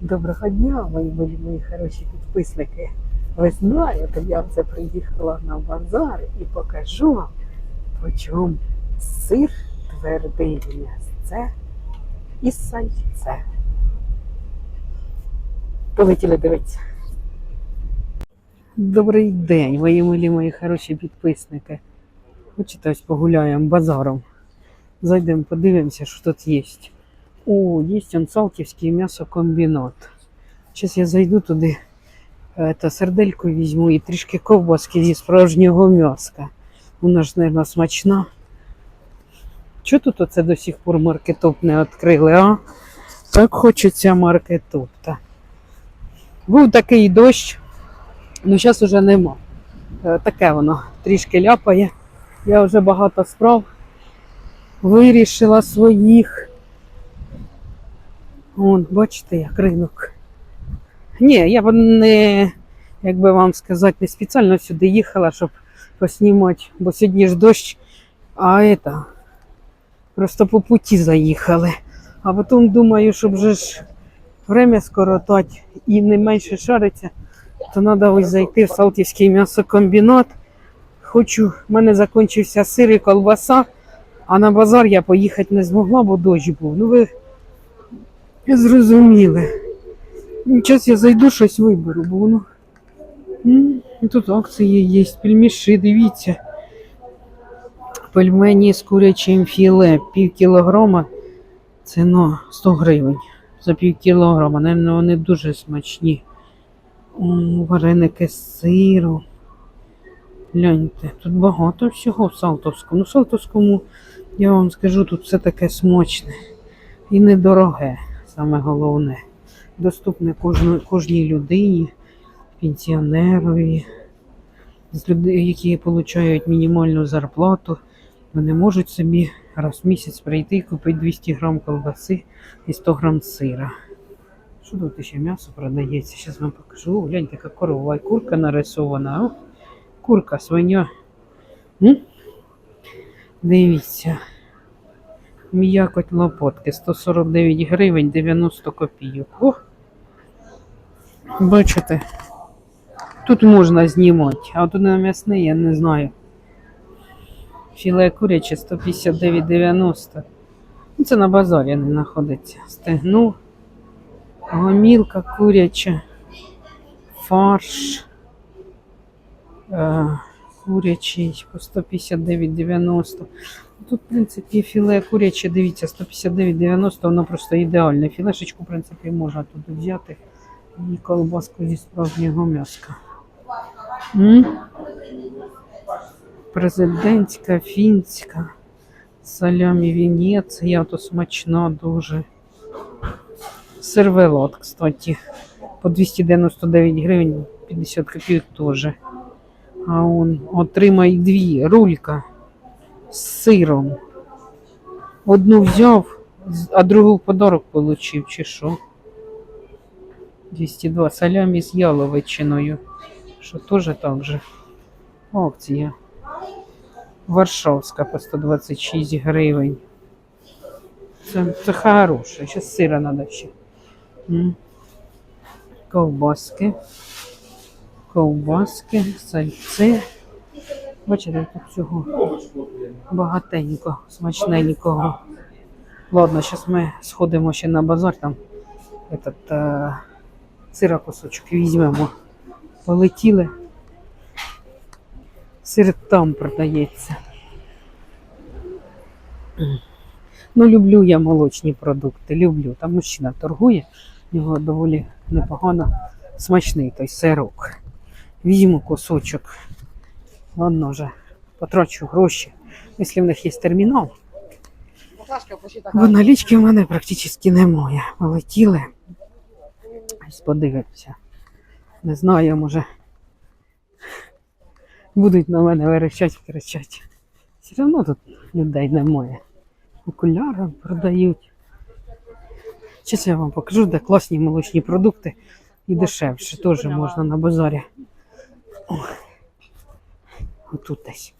Доброго дня, мої мої, мої хороші підписники. Ви знаєте, я вже приїхала на базар і покажу вам, по чому сир твердий м'ясце і сальце. Полетіли дивитися. Добрий день, мої милі, мої хороші підписники. Хочете ось погуляємо базаром. Зайдемо, подивимося, що тут є. О, есть он Салтівський м'ясокомбінат. Зараз я зайду туди, е, та сердельку візьму і трішки ковбаски зі справжнього м'яска. Вона ж, мабуть, смачна. Чого тут оце до сих пор маркетоп не відкрили, а? Так хочеться маркетоп-та. Був такий дощ, ну зараз уже нема. Е, Таке воно трішки ляпає. Я вже багато справ вирішила своїх. Вон, бачите, як ринок. Ні, я б не, як би вам сказати, не спеціально сюди їхала, щоб поснімати, бо сьогодні ж дощ, а это, просто по путі заїхали. А потім думаю, щоб вже ж время скоротати і не менше шариться, то треба ось зайти в Салтівський м'ясокомбінат. Хочу, в мене закінчився сир і колбаса, а на базар я поїхати не змогла, бо дощ був. Ну ви Зрозуміли. Зараз я зайду щось виберу, бо воно. Тут акції є, пельміші, дивіться. Пельмені з курячим філе, пів кілограма. Ціна 100 гривень за пів кілограма. Наверно, вони дуже смачні. Вареники з сиру. Гляньте, тут багато всього в Салтовському. Ну, в Салтовському, я вам скажу, тут все таке смачне і недороге саме головне. Доступне кожну, кожній людині, пенсіонерові, які отримують мінімальну зарплату. Вони можуть собі раз в місяць прийти і купити 200 грам колбаси і 100 грам сира. Що тут ще м'ясо продається? Зараз вам покажу. О, гляньте, яка корова і курка нарисована. О, курка, свиня. М? Дивіться. М'якоть лопотки 149 гривень 90 копійок. О! Бачите? Тут можна знімати, а от на м'ясне я не знаю. Філе куряче 159,90. Ну, Це на базарі не знаходиться. Стегну, гомілка куряча, фарш. Е, курячий по 159,90. Тут, в принципі, філе куряче, дивіться, 159,90, воно просто ідеальне. Філешечку, в принципі, можна тут взяти. І колбаску зі справжнього м'яска. Президентська, фінська, салямі Венеція, то смачна дуже. Сервелот, кстати, по 299 гривень 50 копійок теж. А он отримай дві рулька з сиром. Одну взяв, а другу в подарок получив, чи що. 202 салямі з яловичиною. Що теж так же. Акція. Варшавська по 126 гривень. Це, це хороше. Ще сира треба ще. Ковбаски. Ковбаски, сальце. Бачите, тут всього багатенько, смачненького. Ладно, зараз ми сходимо ще на базар, там этот, е, сира кусочок візьмемо. Полетіли. Сир там продається. Ну, люблю я молочні продукти, люблю. Там мужчина торгує, в нього доволі непогано смачний той сирок. Візьму кусочок. Ладно вже, потрачу гроші. Якщо в них є термінал, бо налічки в мене практично немає. Полетіли. Подивимося. Не знаю, може будуть на мене верещати, кричати. Все одно тут людей немає. Окуляри продають. Зараз я вам покажу, де класні молочні продукти і дешевше. Теж можна на базарі. О, отут десь.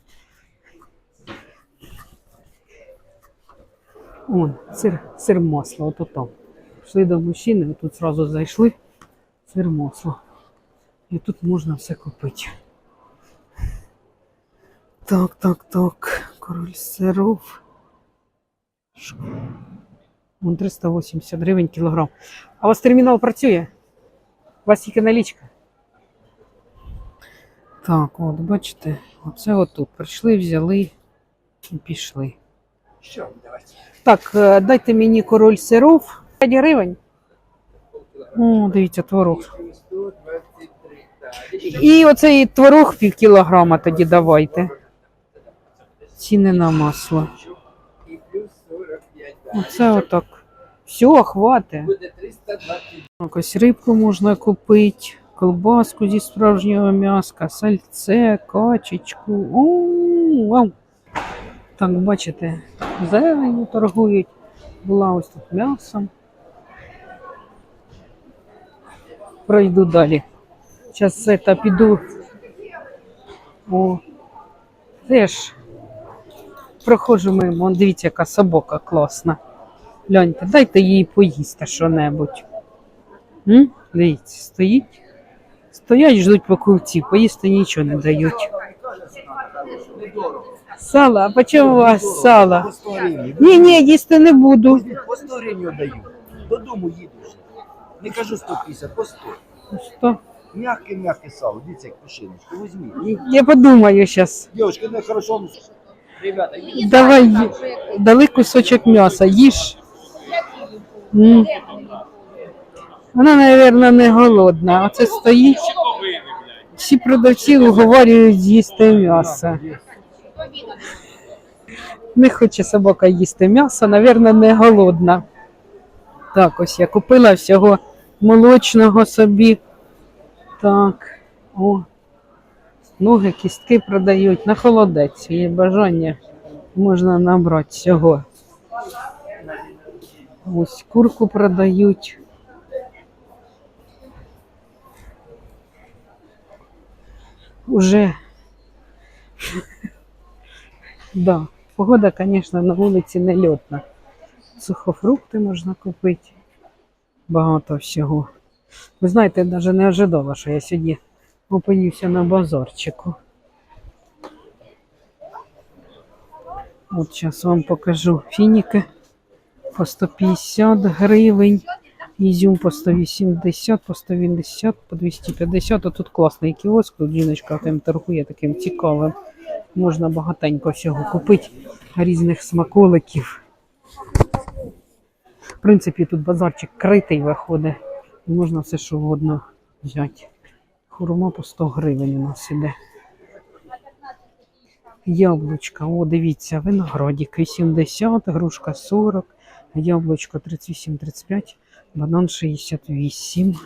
Он, сир, сир масло, ото там. Пішли до мужчини, тут зразу зайшли. Сир масло. І тут можна все купити. Так, так, так. Король сиров. Вон 380 гривень кілограм. А у вас термінал працює? У вас тільки налічка? Так, от, бачите, оце отут. Прийшли, взяли і пішли. Що, давайте. Так, е, дайте мені король сиров. 5 гривень. О, дивіться, творог. 123. І оцей творог пів кілограма тоді давайте. Ціни на масло. І плюс 45, так. Оце отак. Все, хватить. Буде 320. Якось рибку можна купити, колбаску зі справжнього м'яска, сальце, качечку. О, вау. Так, бачите, зеленю торгують. Була ось тут м'ясом. Пройду далі. Зараз це та піду. О, теж проходжу мимо. Дивіться, яка собака класна. Гляньте, дайте їй поїсти що-небудь. Дивіться, стоїть. Стоять, ждуть покупці, поїсти нічого не дають. Сало, а по чому у вас сало? По 100 гривень. Ні, ні, їсти не буду. По 100 гривень даю. Додому їду вже. Не кажу 150, по 100. Що? Мягке, мягке сало. Дивіться, як пушиночку. Візьміть. Я подумаю зараз. Девочка, ну хорошо. Ребята, Давай, ї- дали кусочок м'яса, їж. М. Вона, мабуть, не голодна. Оце стоїть. Всі продавці уговорюють з'їсти м'ясо. Не хоче собака їсти м'ясо, мабуть, не голодна. Так, ось я купила всього молочного собі. Так, о. Ноги, кістки продають на холодець. Є бажання можна набрати всього. Ось курку продають. Уже. Да, погода, звісно, на вулиці не льотна. Сухофрукти можна купити. Багато всього. Ви знаєте, я навіть не ожидала, що я сьогодні опинюся на базарчику. От зараз вам покажу фініки по 150 гривень, ізюм по 180, по 180, по 250. А тут класний кіоск, тут жіночка торгує таким цікавим. Можна багатенько всього купити, різних смаколиків. В принципі, тут базарчик критий виходить. Можна все, що угодно взяти. Хурма по 100 гривень у нас іде. Яблучка, о, дивіться, виноградик 80, грушка 40, яблучко 38-35, банан 68.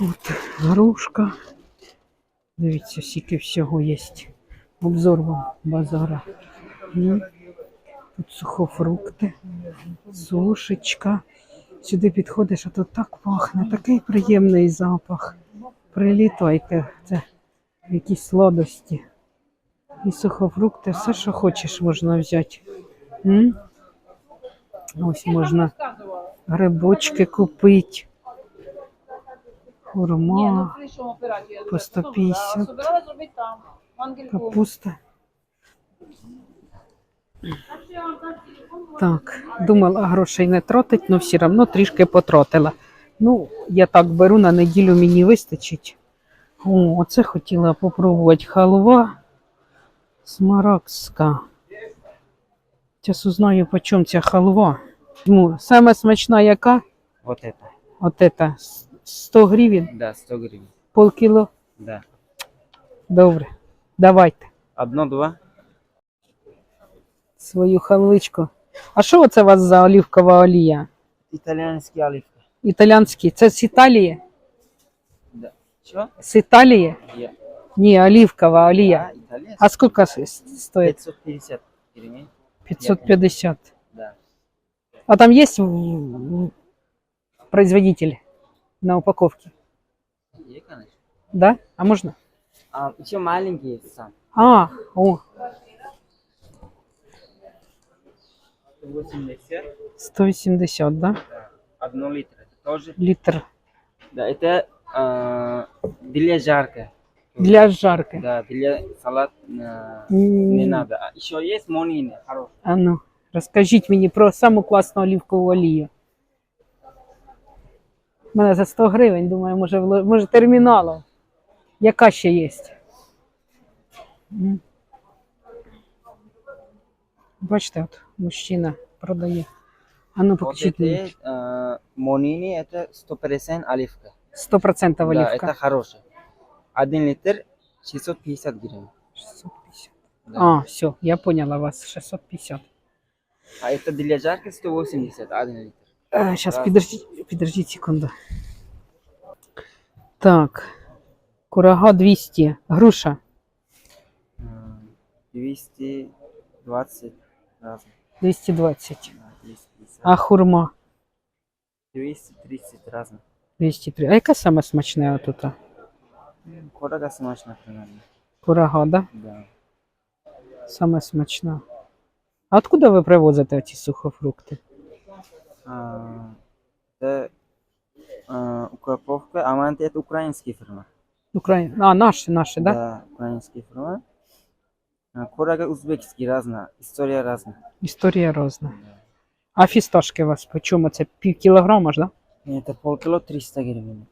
От, грушка. Дивіться, скільки всього є. Обзор вам базара. Тут сухофрукти, сушечка. Сюди підходиш, а тут так пахне, такий приємний запах. Прилітайте, це якісь сладості. І сухофрукти, все, що хочеш, можна взяти. М? Ось можна грибочки купити. Хурма, по 150. В Ангелькові. капуста. Так, думала грошей не тратить, але все одно трішки потротила. Ну, я так беру на неділю, мені вистачить. О, оце хотіла попробувати халва смарагдська. Зараз узнаю, по чому ця халва. Ну, саме смачна яка? Вот это. От ета 100 гривень, Да, 100 гривен. полкіло. Да. Добре, давайте Одно-два. свою халвичку. А що це у вас за олівкова олія? Итальянский оливка. Італіанський. Це з Італії? Да. Что? З Італії? Я. Ні, олівкова олія. Да, итальянский. А скільки с- стоїть? 550 гривен. 550. Да. А там є в- в- производитель на упаковке? Есть, конечно. Да? А можна? А еще маленькие сам. А, о, 180. 180, да? Да. Одно литр. Это тоже. Літр. Да, это а, для жарко. Для жарки. Да, для салат а, М, не надо. А еще есть монины хорошие. А ну, розкажіть мені про саму класну олівкову олію. У мене за 100 гривень, думаю, може, вло- може терміналом. Яка ще є? М. Бачите, от мужчина продає. А ну Вот покажіть это мені. есть, а, монины это 100% оливка. 100% Да, олівка. это хороший. Один литр 650 гривен. 650. Да. А, все, я поняла вас. 650. А это для жарки 180, один литр. Сейчас, підождіть, підождіть секунду. Так. Курага 200. Груша. М, 220 разных. 220. Да, 250. А хурма 230 разных. 203. А яка саме смачне отут? Курага смачно примерно. Курага, да? Да. Саме смачна. А откуда ви привозите ці сухофрукти? А, это а, упаковка. Амант это украинские фирмы. Украї... А, наші, наші, да? Да, украинские фирмы. А, Курага узбекский разная. История разная. Історія різна. Да. А фісташки у вас по чому? Це пів кілограма ж, да? Это полкило 300 гривен.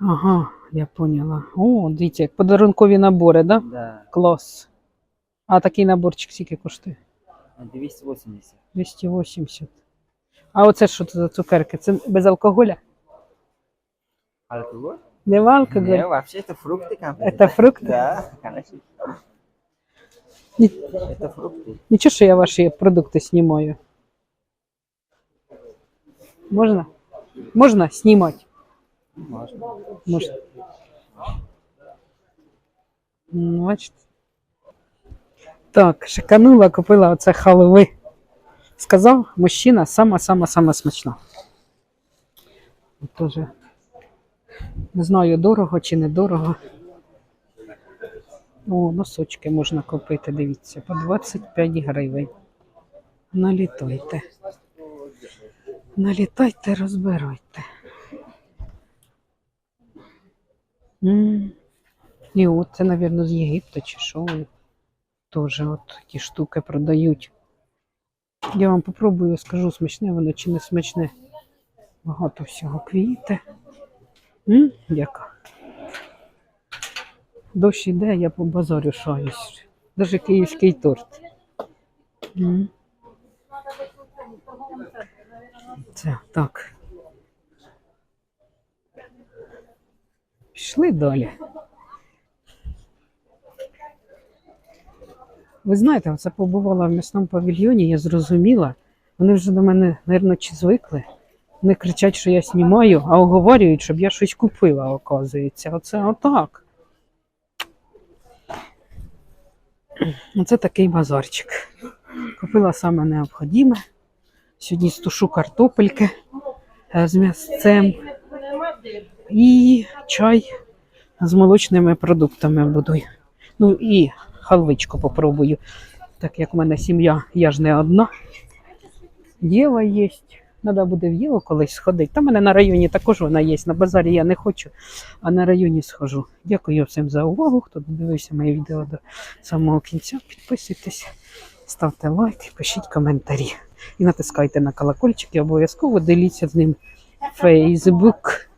Ага, я поняла. О, дивіться, як подарункові набори, да? Да, Клас. А такий наборчик скільки коштує? 280. 280. А оце що це за цукерки? Це без алкоголя? Алкоголь? Нема алкоголя? Не, вообще это фрукты конфеты. Это фрукты? Да, конечно. Ні- Это фрукты. Нічого, що я ваші продукти знімаю. Можна? Можна знімати? Можно. Можна. Ну, Бачите. Так, шиканула, купила оце халви. Сказав мужчина, сама-сама-сама смачна. Тоже. Не знаю, дорого чи не дорого. О, носочки можна купити, дивіться, по 25 гривень. Налітайте. Налітайте, розбирайте. І от це, мабуть, з Єгипту чи що. Теж от такі штуки продають. Я вам попробую, скажу, смачне воно чи не смачне. Багато всього квіти. М? Яка. Дощ іде, я по базарю шаюсь. Даже київський торт. М. Це так. Пішли далі. Ви знаєте, це побувала в м'ясному павільйоні, я зрозуміла. Вони вже до мене, мабуть, чи звикли. Вони кричать, що я знімаю, а оговорюють, щоб я щось купила, оказується. Оце отак. Оце такий базарчик. Купила саме необхідне. Сьогодні стушу картопельки е, з м'ясцем і чай з молочними продуктами буду. Ну і халвичку попробую. Так як в мене сім'я, я ж не одна. Єва є. Треба буде в Єву колись сходити. Там в мене на районі також вона є. На базарі я не хочу, а на районі схожу. Дякую всім за увагу. Хто додивився моє відео до самого кінця. Підписуйтесь, ставте лайки, пишіть коментарі. І натискайте на колокольчик і обов'язково діліться з ним Facebook.